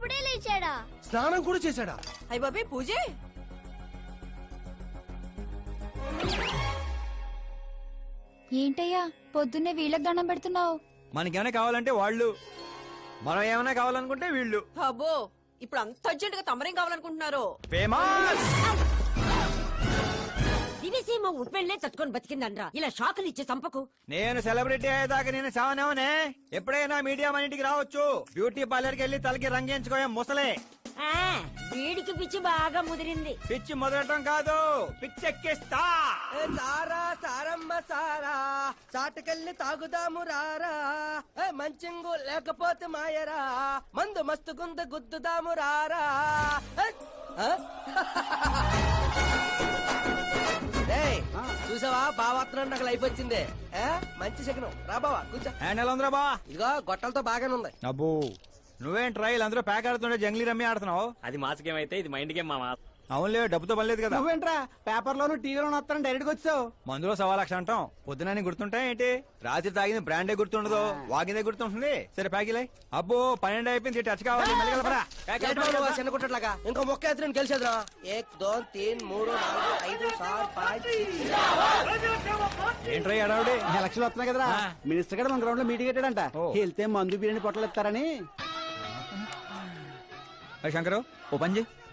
అప్పుడే లేచాడా? స్నానం కూడా చేశాడా? అయ్య బాబే పూజే. ఏంటయ్యా పొద్దున్నే వీళ్ళకి దండం పెడుతున్నావు? మనకేమైనా కావాలంటే వాళ్ళు. మనం ఏమైనా కావాలనుకుంటే వీళ్ళు. అబ్బో ఇప్పుడు అంత అర్జెంట్గా తమరేం కావాలనుకుంటున్నారు? ఫేమస్ దివిసీమ ఉప్పెళ్ళే తట్టుకొని బతికిందనరా. ఇలా షాకులు ఇచ్చే చంపకు. నేను సెలబ్రిటీ అయ్యేదాకా నేను సావనేవనే ఎప్పుడైనా మీడియా మన ఇంటికి రావచ్చు. బ్యూటీ పార్లర్కి వెళ్ళి తలకి రంగేయించుకోయా ముసలే. ఆ, వీడికి పిచ్చి బాగా ముదిరింది. పిచ్చి మొదలటం కాదు. పిచ్చెక్కిస్తా. ఏ సారా సారమ్మ సారా చాటుకెళ్ళి తాగుదాము రారా. ఏ మంచింగు లేకపోతే మాయరా. మందు మస్తు గుంద గుద్దుదాము రారా. ఏ, ఆ? చూసావా? బావాత్రం నాకు లైఫ్ వచ్చింది. మంచి శకనం. రా బావా కూర్చో. హ్యాండ్ ఎలా ఉందిరా బా ఇదిగో గొట్టలతో బాగానే ఉంది. అబ్బో నువ్వేం ట్రైల్ అందరూ ప్యాక్ ఆడుతుండే జంగ్లీ రమ్మి ఆడుతున్నావు? అది మాస్ గేమ్ అయితే ఇది మైండ్ గేమ్ మామ? అవునులే డబ్బుతో పనిలేదు కదా. నువ్వేంట్రా? పేపర్ లోను టీవీలోను వస్తాను డైరెక్ట్గా వచ్చావు. మందులో సవా లక్ష అంటాం. పొద్దునని గుర్తుంటాయి ఏంటి? రాత్రి తాగింది బ్రాండే గుర్తుండదు. వాగిందే గుర్తుంటుంది. సరే ప్యాకిలే అబ్బో పన్నెండు అయిపోయింది. టచ్ కావాలి. ఇంకో మొక్క ఎత్తుని గెలిచేద్రా ఏక్ దో తీన్ మూడు నాలుగు ఐదు సార్ పాంచ్ ఏంట్రా ఈ హడావుడి? ఎలక్షన్ వస్తున్నాయి కదరా. ఆ. మినిస్టర్ గారు మన గ్రౌండ్లో మీటింగ్ పెట్టాడంట. ఓ. వెళ్తే మందు బిర్యానీ పొట్టలు ఇస్తారని అరే శంకరు ఓ పని చేయి.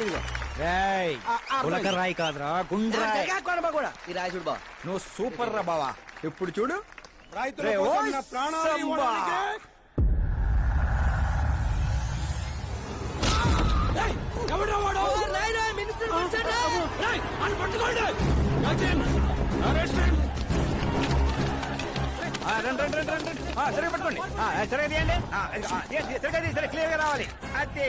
ఇదిగో రాయ్ ఆ, ఆ, ఉలక రాయి కాదురా గుండ్రాయ్. కొనబా కూడా. ఈ రాజుడు నువ్వు సూపర్ రా బావా. ఇప్పుడు చూడు. రైతుల రే, కోసం ఓయ్ నా ప్రాణాలు సంబా. ఇవ్వడానికే. ఆ, రండి రండి రండి రండి. ఆ, సరిగ్గా పట్టుకోండి. ఆ, ఆ, సరిగ్గా తీయండి. ఆ, ఆ, తీయండి, సరిగ్గా తీయండి, సరే క్లియర్గా రావాలి. అది.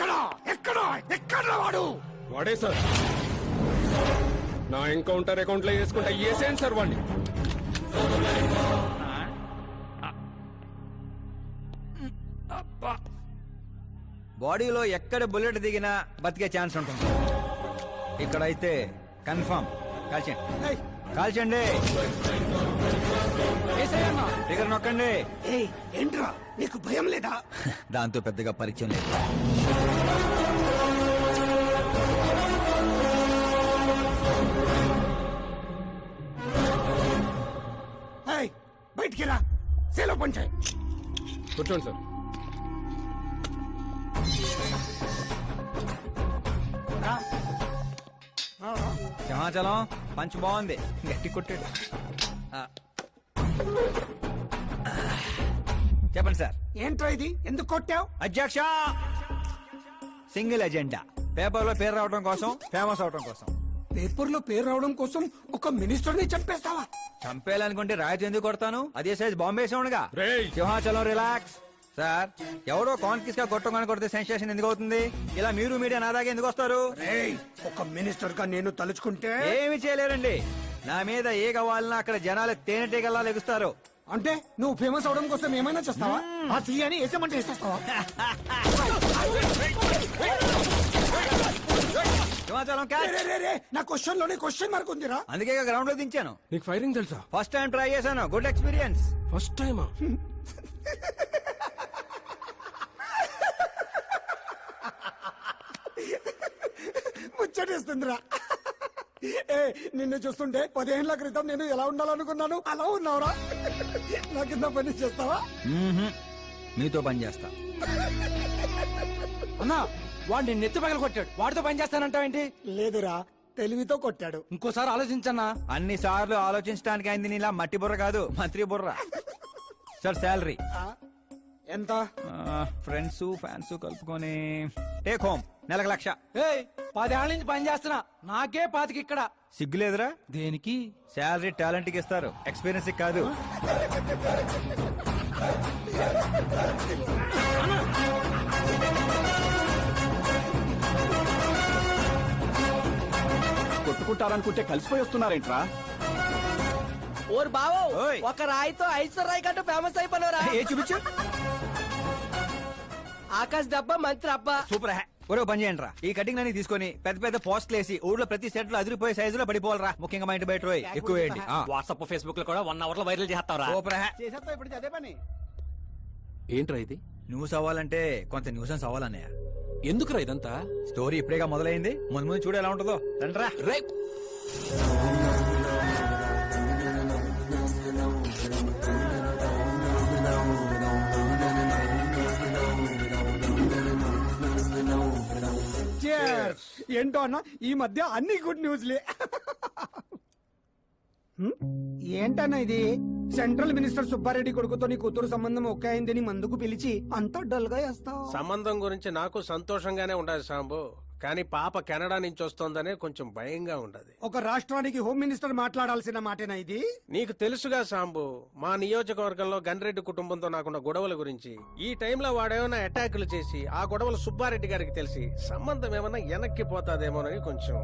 ఎక్కడా? ఎక్కడా? ఎక్కడా వాడు? వాడే సార్. నా ఎన్కౌంటర్ అకౌంట్లో వేసుకుంటా ఏసేయండి సార్ వాడిని. బాడీలో ఎక్కడ బుల్లెట్ దిగినా బతికే ఛాన్స్ ఉంటుంది. ఇక్కడైతే కన్ఫర్మ్ కాల్చండి కాల్చండి దగ్గర నొక్కండి. ఏంట్రా? నీకు భయం లేదా? దాంతో పెద్దగా పరిచయం లేదు. బయటికి రా. సేలో పంచాయి కూర్చోండి సార్. సింహాచలం పంచ్ బాగుంది. గట్టి కొట్టాడు. ఏంట్రా ఇది? ఎందుకు కొట్టావు? అధ్యక్ష! సింగిల్ ఎజెండా పేపర్లో పేరు రావడం కోసం ఫేమస్ అవడం కోసం. పేపర్లో పేరు రావడం కోసం ఒక మినిస్టర్ని చంపేస్తావా? చంపేయాలనుకుంటే రాయితీ ఎందుకు కొడతాను? అదే సైజ్ బాంబే సౌండ్గా రేయ్. సింహాచలం రిలాక్స్. సార్ ఎవడో కాన్ఫిస్గా కొట్టగానే కొడితే సెన్సేషన్ ఎందుకు అవుతుంది? ఇలా మీరు మీడియా నా దాకా ఎందుకు వస్తారు? రేయ్ ఒక మినిస్టర్గా నేను తలుచుకుంటే ఏమి చేయలేరండి. నా మీద ఏ కావాలన్నా అక్కడ జనాలు తేనెటీగల్లా లెగుస్తారు. అంటే నువ్వు ఫేమస్ అవడం కోసం ఏమైనా చేస్తావా? ఆ సీఎని వేసేమంటే వేసేస్తావా? సింహాచలం రే, క్యాచ్ రే, రే, రే, నా క్వశ్చన్లోనే క్వశ్చన్ మార్క్ ఉందిరా. అందుకే గ్రౌండ్లో దించాను. నీకు ఫైరింగ్ తెలుసా? ఫస్ట్ టైం ట్రై చేశాను. గుడ్ ఎక్స్పీరియన్స్ ఫస్ట్ టైమా ముచ్చటేస్తుందిరా. ఏ నిన్ను చూస్తుంటే పదిహేనుల క్రితం నేను ఎలా ఉండాలనుకున్నాను? అలా ఉన్నావురా. నా కింద పని చేస్తావా? మీతో పని చేస్తా. అన్నా వాడిని నెత్తి పగల కొట్టాడు. వాడితో పని చేస్తానంటావేంటి లేదురా తెలివితో కొట్టాడు. ఇంకోసారి ఆలోచించన్నా. అన్ని సార్లు ఆలోచించడానికి అయింది నీలా మట్టి బుర్ర కాదు మంత్రి బుర్ర. Sir salary. ఆ, ఎంత? ఫ్రెండ్స్ ఫ్యాన్స్ కలుపుకొని టేక్ హోమ్. నెలకు లక్ష. ఏయ్ పదేళ్ళ నుంచి పని చేస్తున్నా. నాకే పాతికి ఇక్కడ. సిగ్గులేదురా? దేనికి? శాలరీ టాలెంట్కి ఇస్తారు ఎక్స్పీరియన్స్ కాదు. కొట్టుకుంటారనుకుంటే కలిసిపోయి వస్తున్నారేంట్రా? ఓరు బావో ఓయ్. ఒక రాయితో ఐశ్వర్ రాయ్ కంటూ ఫేమస్ అయిపోయినరా ఏ చూపించు? ఆకాశ్ దెబ్బ మంత్రి అబ్బా. సూపర్ హ్యా ఒరే పని చేయండి రా ఈ కటింగ్ అన్ని తీసుకొని పెద్ద పెద్ద పోస్టులు వేసి ఊళ్ళో ప్రతి సెట్లో అదిరిపోయే సైజులో పడిపోవాలరా. ముఖ్యంగా మా ఇంటి బయట రోయ్. ఎక్కువ వేయండి. ఆ. వాట్సాప్ ఫేస్బుక్లో కూడా వన్ అవర్లో వైరల్ చేస్తారా ఇప్పుడు అదే పని. ఏంట్రా ఇది? న్యూస్ అవ్వాలంటే కొంత న్యూసెన్స్ అవ్వాలన్నయ్య ఎందుకురా ఇదంతా? స్టోరీ ఇప్పుడేగా మొదలైంది. ముందు ముందు చూడు ఎలా ఉంటుందో. రండ్రా. రేయ్. Cheers. ఏంటో అన్న? ఈ మధ్య అన్ని గుడ్ న్యూస్లే? ఏంటన్నా ఇది? సెంట్రల్ మినిస్టర్ సుబ్బారెడ్డి కొడుకుతో నీ కూతురు సంబంధం ఒకే అయిందని మందుకు పిలిచి అంత డల్గా వేస్తావు సంబంధం గురించి నాకు సంతోషంగానే ఉండదు సాంబు. కానీ పాప కెనడా నుంచి వస్తోందనే కొంచెం భయంగా ఉండదు. ఒక రాష్ట్రానికి హోమ్ మినిస్టర్ మాట్లాడాల్సిన మాటేనా ఇది? నీకు తెలుసుగా సాంబు మా నియోజకవర్గంలో గన్రెడ్డి కుటుంబంతో నాకున్న గొడవల గురించి. ఈ టైంలో వాడేమైనా అటాకులు చేసి ఆ గొడవలు సుబ్బారెడ్డి గారికి తెలిసి సంబంధం ఏమైనా వెనక్కి పోతాదేమోనని కొంచెం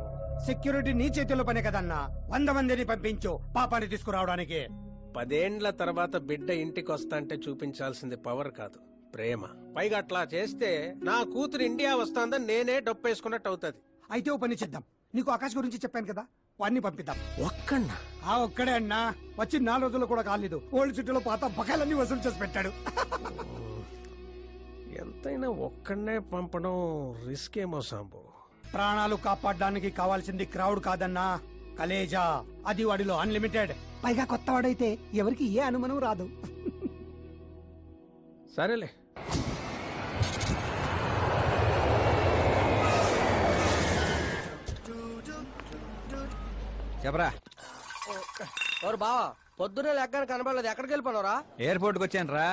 సెక్యూరిటీ నీ చేతిలో పనే కదన్నా. వంద మందిని పంపించు పాపాన్ని తీసుకురావడానికి. పదేండ్ల తర్వాత బిడ్డ ఇంటికి వస్తాంటే చూపించాల్సింది పవర్ కాదు ప్రేమ. పైగా అట్లా చేస్తే నా కూతురు ఇండియా వస్తాందని నేనే డొప్పేసుకున్నట్టు అవుతుంది. అయితే ఓ పని చేద్దాం. నీకు ఆకాశ్ గురించి చెప్పాను కదా వాడిని పంపిద్దాం. ఒక్కన్నా ఆ ఒక్కడే అన్నా. వచ్చి నాలుగు రోజులు కూడా కాలేదు. ఓల్డ్ సిటీలో పాత బకాయిలన్నీ వసూలు చేసి పెట్టాడు. ఎంతైనా ఒక్కడనే పంపడం రిస్క్ ఏమో సాంబు. ప్రాణాలు కాపాడడానికి కావాల్సింది క్రౌడ్ కాదన్నా కలేజా. అది వాడిలో అన్లిమిటెడ్. పైగా కొత్త వాడైతే ఎవరికి ఏ అనుమానం రాదు. సరేలే. చెప్పరా? ఓరు బావా? పొద్దునే లెక్కన కనబడలేదు. ఎక్కడికి వెళ్ళిపోనరా ఎయిర్పోర్ట్కి వచ్చాను రా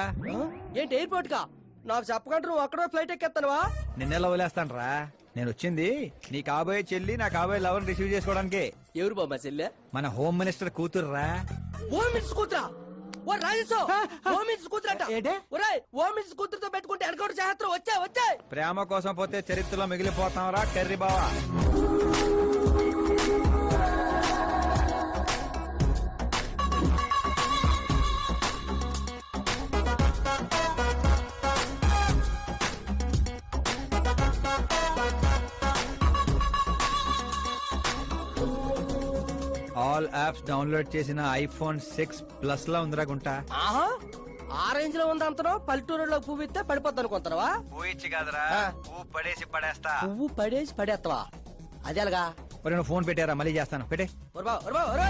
ఏంటి ఎయిర్పోర్ట్ కా నాకు చెప్పకుండా నువ్వు అక్కడే ఫ్లైట్ ఎక్కేస్తానువా నిన్నెలా వదిలేస్తాను రా నేను వచ్చింది నీ కాబోయే చెల్లి నా కాబోయే లవర్ రిసీవ్ చేసుకోవడానికి. ఎవరు బాబా చెల్లె? మన హోమ్ మినిస్టర్ కూతురు రా ఓ మినిట్స్ కూతురా? ఓ రాజేశో ఓ మినిట్స్ కూతురట? ఒరేయ్ ఓ మినిట్స్ కూతురుతో పెట్టుకుంటే ఎనకౌంట్ చేస్తారు వచ్చా వచ్చా. ప్రేమ కోసం పోతే చరిత్రలో మిగిలిపోతాం రా కర్రీ బావా. ఆల్ యాప్స్ డౌన్లోడ్ చేసిన ఐఫోన్ సిక్స్ ప్లస్లో ఉందిరా గుంట ఆహా ఆ రేంజ్లో ఉంది అంతనో పల్లెటూరులో పువ్వు ఇస్తే పడిపోద్ది అనుకుంటారా పువ్వు ఇచ్చి కాదురా పువ్వు పడేసి పడేస్తా పువ్వు పడేసి పడేస్తావా అది అలాగా మరి నువ్వు ఫోన్ పెట్టారా మళ్ళీ చేస్తాను పెట్టే ఒరబా ఒరబా ఒరబా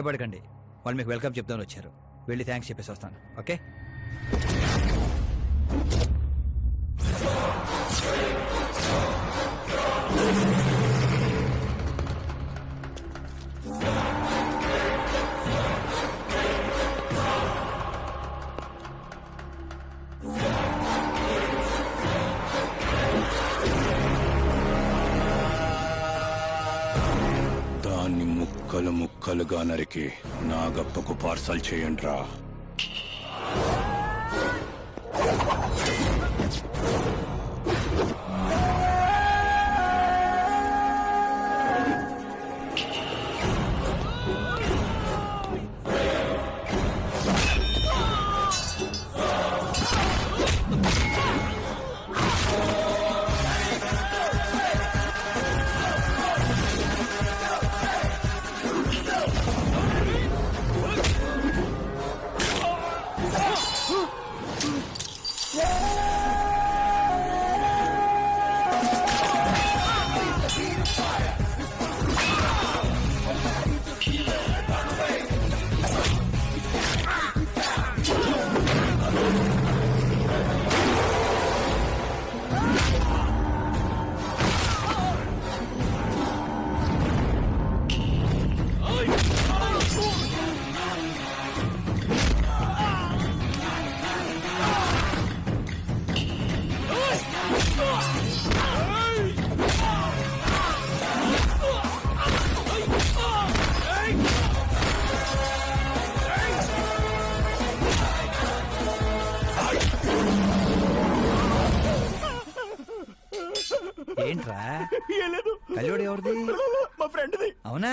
భయపడకండి. వాళ్ళు మీకు వెల్కమ్ చెప్దామని వచ్చారు. వెళ్ళి థ్యాంక్స్ చెప్పేసి వస్తాను. ఓకే? ముక్కలుగా నరికి నాగప్పకు పార్సల్ చేయండి రా ఎవరిది? మా ఫ్రెండ్ది. అవునా?